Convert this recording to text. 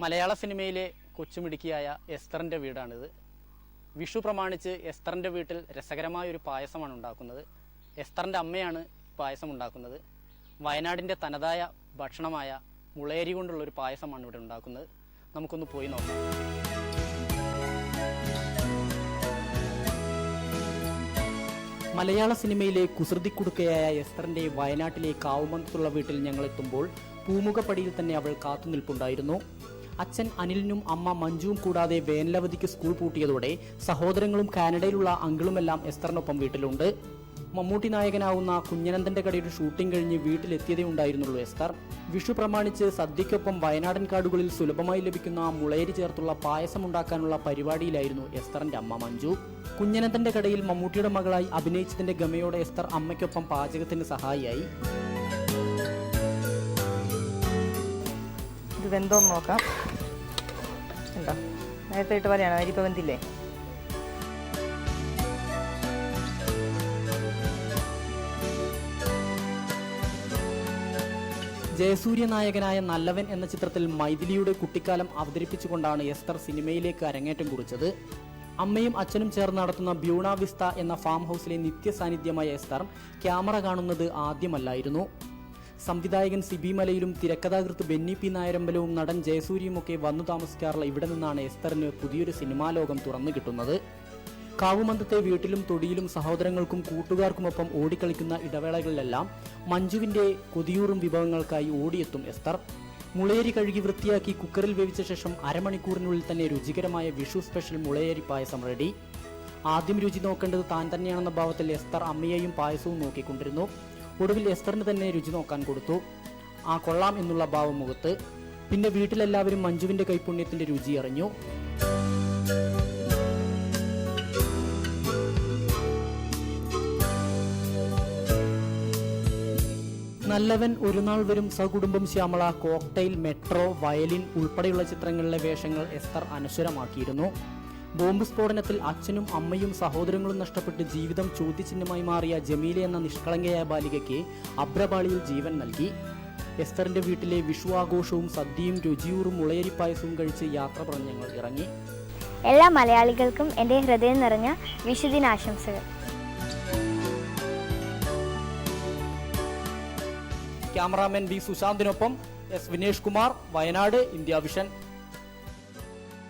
മലയാള സിനിമയിലെ കൊച്ചുമിടുക്കിയായ എസ്തറിന്റെ വീടാണിത്. വിഷു പ്രമാണിച്ച് എസ്തറിന്റെ വീട്ടിൽ രസകരമായ ഒരു പായസമാണ് ഉണ്ടാക്കുന്നത്. എസ്തറിന്റെ അമ്മയാണ് പായസം ഉണ്ടാക്കുന്നത്. വയനാടിന്റെ തനതായ ഭക്ഷണമായ മുളയരി കൊണ്ടുള്ള ഒരു പായസമാണ് ഇവിടെ ഉണ്ടാക്കുന്നത്. നമുക്കൊന്ന് പോയി നോക്കാം. മലയാള സിനിമയിലെ കുസൃതിക്കുടുക്കയായ എസ്തറിന്റെ വയനാട്ടിലെ കാവുമന്തത്തുള്ള വീട്ടിൽ ഞങ്ങൾ എത്തുമ്പോൾ പൂമുഖപ്പടിയിൽ തന്നെ അവൾ കാത്തുനിൽപ്പുണ്ടായിരുന്നു. അച്ഛൻ അനിലിനും അമ്മ മഞ്ജുവും കൂടാതെ വേനലവധിക്ക് സ്കൂൾ പൂട്ടിയതോടെ സഹോദരങ്ങളും കാനഡയിലുള്ള അങ്കിളുമെല്ലാം എസ്തറിനൊപ്പം വീട്ടിലുണ്ട്. മമ്മൂട്ടി നായകനാവുന്ന കുഞ്ഞനന്ദന്റെ കടയുടെ ഷൂട്ടിംഗ് കഴിഞ്ഞ് വീട്ടിലെത്തിയതേ ഉണ്ടായിരുന്നുള്ളൂ എസ്തർ. വിഷു പ്രമാണിച്ച് സദ്യയ്ക്കൊപ്പം വയനാടൻ കാടുകളിൽ സുലഭമായി ലഭിക്കുന്ന മുളയരി ചേർത്തുള്ള പായസം ഉണ്ടാക്കാനുള്ള പരിപാടിയിലായിരുന്നു എസ്തറിന്റെ അമ്മ മഞ്ജു. കുഞ്ഞനന്ദന്റെ കടയിൽ മമ്മൂട്ടിയുടെ മകളായി അഭിനയിച്ചതിന്റെ ഗമയോടെ എസ്തർ അമ്മയ്ക്കൊപ്പം പാചകത്തിന് സഹായിയായി. ഇത് വെന്തോന്ന് നോക്കാം. എന്താ നേരത്തെ ഇട്ട് പറയണോ അരിപ്പ വെന്തില്ലേ? ജയസൂര്യ നായകനായ നല്ലവൻ എന്ന ചിത്രത്തിൽ മൈഥിലിയുടെ കുട്ടിക്കാലം അവതരിപ്പിച്ചുകൊണ്ടാണ് എസ്തർ സിനിമയിലേക്ക് അരങ്ങേറ്റം കുറിച്ചത്. അമ്മയും അച്ഛനും ചേർന്ന് നടത്തുന്ന ബ്യൂണാവിസ്ത എന്ന ഫാം ഹൗസിലെ നിത്യ സാന്നിധ്യമായ എസ്തർ ക്യാമറ കാണുന്നത് ആദ്യമല്ലായിരുന്നു. സംവിധായകൻ സിബി മലയിലും തിരക്കഥാകൃത്ത് ബെന്നി പി നായരമ്പലവും നടൻ ജയസൂര്യയുമൊക്കെ വന്നു താമസിക്കാറുള്ള ഇവിടെ നിന്നാണ് എസ്തറിന് പുതിയൊരു സിനിമാ ലോകം തുറന്നു കിട്ടുന്നത്. കാവുമന്തത്തെ വീട്ടിലും തൊടിയിലും സഹോദരങ്ങൾക്കും കൂട്ടുകാർക്കുമൊപ്പം ഓടിക്കളിക്കുന്ന ഇടവേളകളിലെല്ലാം മഞ്ജുവിന്റെ കൊതിയൂറും വിഭവങ്ങൾക്കായി ഓടിയെത്തും എസ്തർ. മുളയരി കഴുകി വൃത്തിയാക്കി കുക്കറിൽ വേവിച്ച ശേഷം അരമണിക്കൂറിനുള്ളിൽ തന്നെ രുചികരമായ വിഷു സ്പെഷ്യൽ മുളയരി പായസം റെഡി. ആദ്യം രുചി നോക്കേണ്ടത് താൻ തന്നെയാണെന്ന ഭാവത്തിൽ എസ്തർ അമ്മയെയും പായസവും നോക്കിക്കൊണ്ടിരുന്നു. ഒടുവിൽ എസ്തറിന് തന്നെ രുചി നോക്കാൻ കൊടുത്തു. ആ കൊള്ളാം എന്നുള്ള ഭാവം മുഖത്ത് പിന്നെ വീട്ടിലെല്ലാവരും മഞ്ജുവിന്റെ കൈപുണ്യത്തിന്റെ രുചി അറിഞ്ഞു. Nallavan Oru Naal Varum Sakudumbam Shyamala Cocktail Metro Violin ഉൾപ്പെടെയുള്ള ചിത്രങ്ങളിലെ വേഷങ്ങൾ എസ്തർ അനശ്വരമാക്കിയിരുന്നു. ബോംബ് സ്ഫോടനത്തിൽ അച്ഛനും അമ്മയും സഹോദരങ്ങളും നഷ്ടപ്പെട്ട് ജീവിതം ചോദ്യചിഹ്നമായി മാറിയ ജമീല എന്ന നിഷ്കളങ്കയായ ബാലികയ്ക്ക് അബ്രപാളിയിൽ ജീവൻ നൽകി. എസ്തറിന്റെ വീട്ടിലെ വിഷു ആഘോഷവും സദ്യയും രുചിയൂറും മുളയരി പായസവും കഴിച്ച് യാത്ര പറഞ്ഞ് ഞങ്ങൾ ഇറങ്ങി. എല്ലാ മലയാളികൾക്കും എന്റെ ഹൃദയം നിറഞ്ഞ വിഷുദിനാശംസകൾ. Cameraman B സുശാന്തിനൊപ്പം S Vinesh Kumar Wayanad India Vision.